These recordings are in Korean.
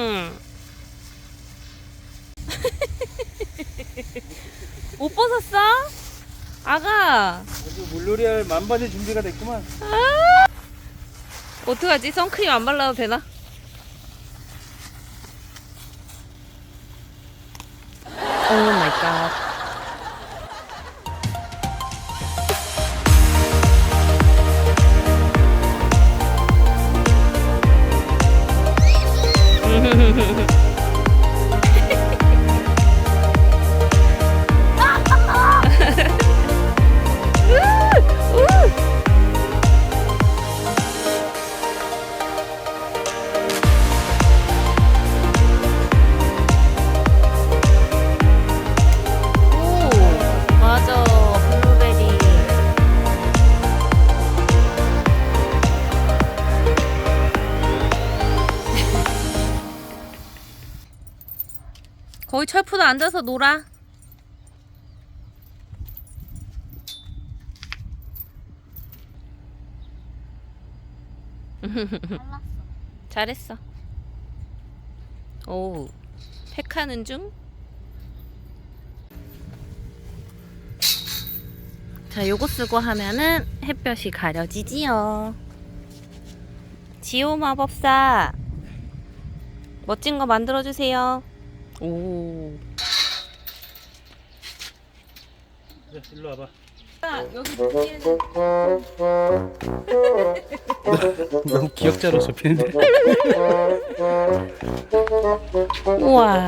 응. 옷 벗었어? 아가. 아주 물놀이 할 만반의 준비가 됐구만. 어떡하지? 선크림 안 발라도 되나? 오 마이 갓. Música 거기 철푸도 앉아서 놀아. 잘했어. 오, 팩하는 중? 자, 요거 쓰고 하면은 햇볕이 가려지지요. 지오 마법사. 멋진 거 만들어주세요. 오. 자, 일로 와봐. 여기 보기에는 너무 기억자로 접히는데. 우와.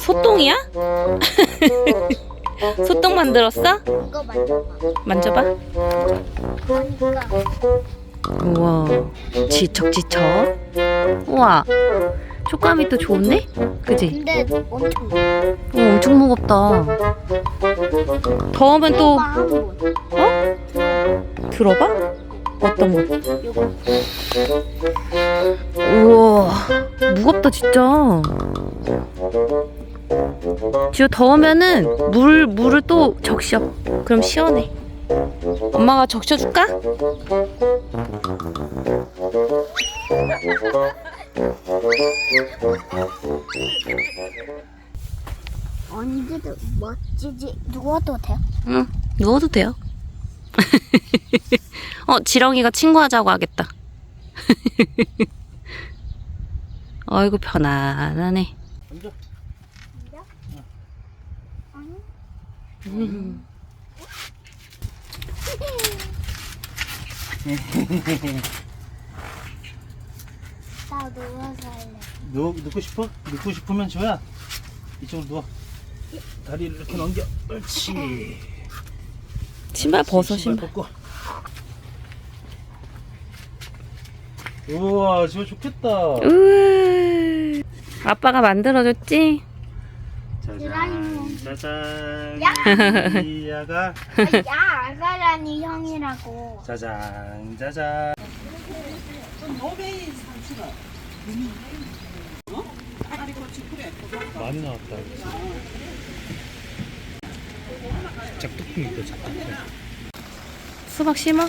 소똥이야? 소똥 만들었어? 이거 만져봐. 만져봐. 우와. 지척지척. 우와. 촉감이 또 좋은데? 그지? 근데 엄청 어, 엄청 무겁다. 더우면 또한 번. 들어봐? 어떤 거? 이거 우와. 무겁다, 진짜. 지금 더우면은 물, 물을 또 적셔. 그럼 시원해. 엄마가 적셔줄까? 언제도 멋지지. 누워도 돼? 응, 누워도 돼요. 어, 지렁이가 친구하자고 하겠다. 아이고, 편안하네. 앉아. 아니. 음. 나 누워서 할래. 누워 눕고 싶어? 눕고 싶으면 줘야. 이쪽으로 누워. 다리를 이렇게 넘겨. 옳지. 신발 벗어, 신발. 벗고. 우와, 지금 좋겠다. 으 아빠가 만들어줬지? 짜잔, 짜잔. 야! 이야가 아, 야, 아가라니 형이라고. 짜잔, 짜잔. 많이 나왔다. 작두콩 있다, 작두콩. 수박 심어?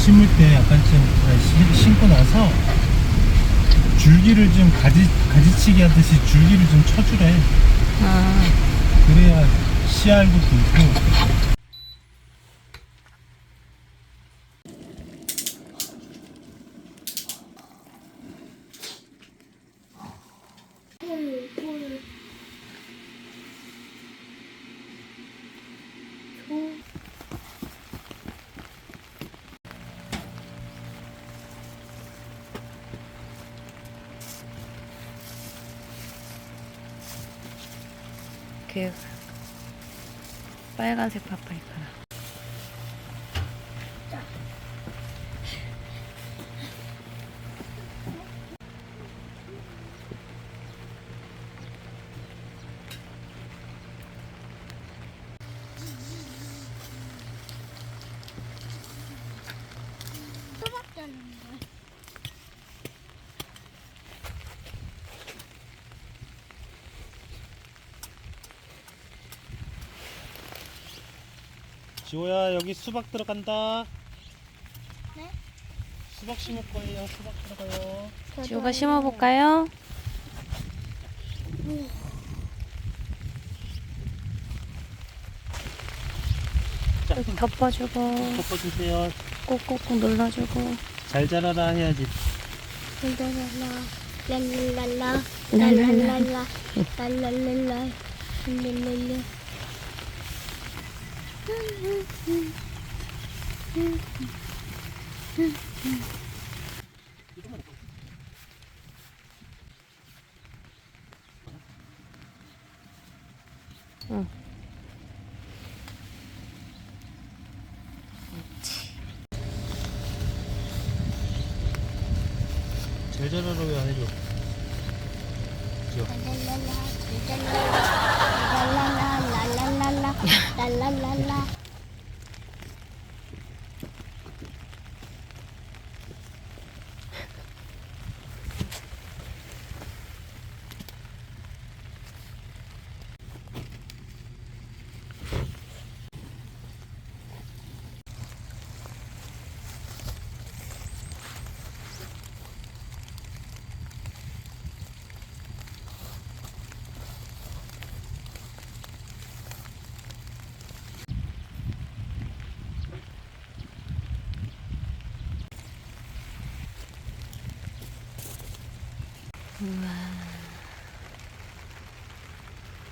심을 때 약간 좀 심고 나서 줄기를 좀 가지 가지치기 하듯이 줄기를 좀 쳐주래. 아, 그래야 씨알도 굵고. 그 빨간색 파프리카. 지호야 여기 수박 들어간다. 네? 수박 심을 거예요. 수박 들어가요. 지호가 심어볼까요? 자, 여기 덮어주고 덮어주세요. 꾹꾹꾹 눌러주고 잘 자라라 해야지. 랄랄랄라 랄랄라. 랄랄랄라 랄랄랄라 랄랄랄 라잘 자라라 왜안 해줘? 랄랄랄라 랄랄랄라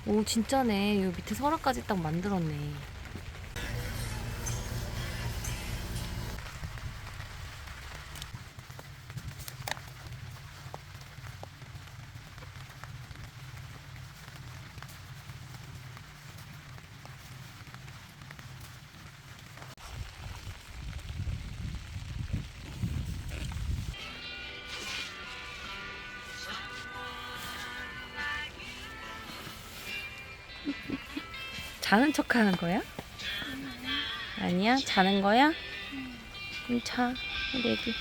오 진짜네. 여기 밑에 설악까지 딱 만들었네 자는 척 하는 거야? 아니야 자는 거야? 자 우리 애기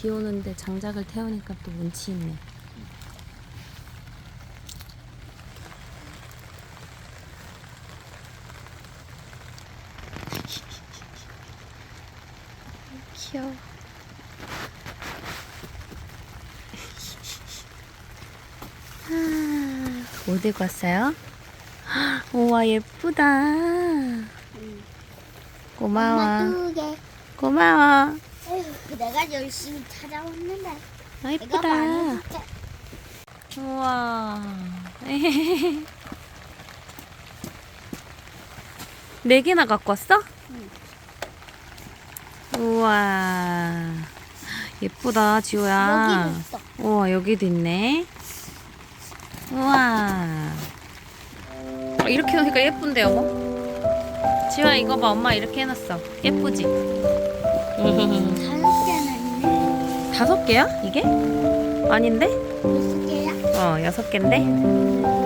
비 오는데 장작을 태우니까 또 운치 있네. 귀여워. 아, 뭐 들고 왔어요? 우와, 예쁘다. 고마워. 고마워. 에휴 내가 열심히 찾아왔는데 아, 내가 예쁘다. 많이 우와. 네 개나 갖고 왔어? 우와. 예쁘다, 지호야. 여기도 있어 우와, 여기도 있네. 우와. 어, 이렇게 놓으니까 예쁜데, 여보? 지호야, 이거 봐. 엄마 이렇게 해놨어. 예쁘지? 다섯 개나 있네 다섯 개야? 이게? 아닌데? 여섯 개야 어, 여섯 개인데?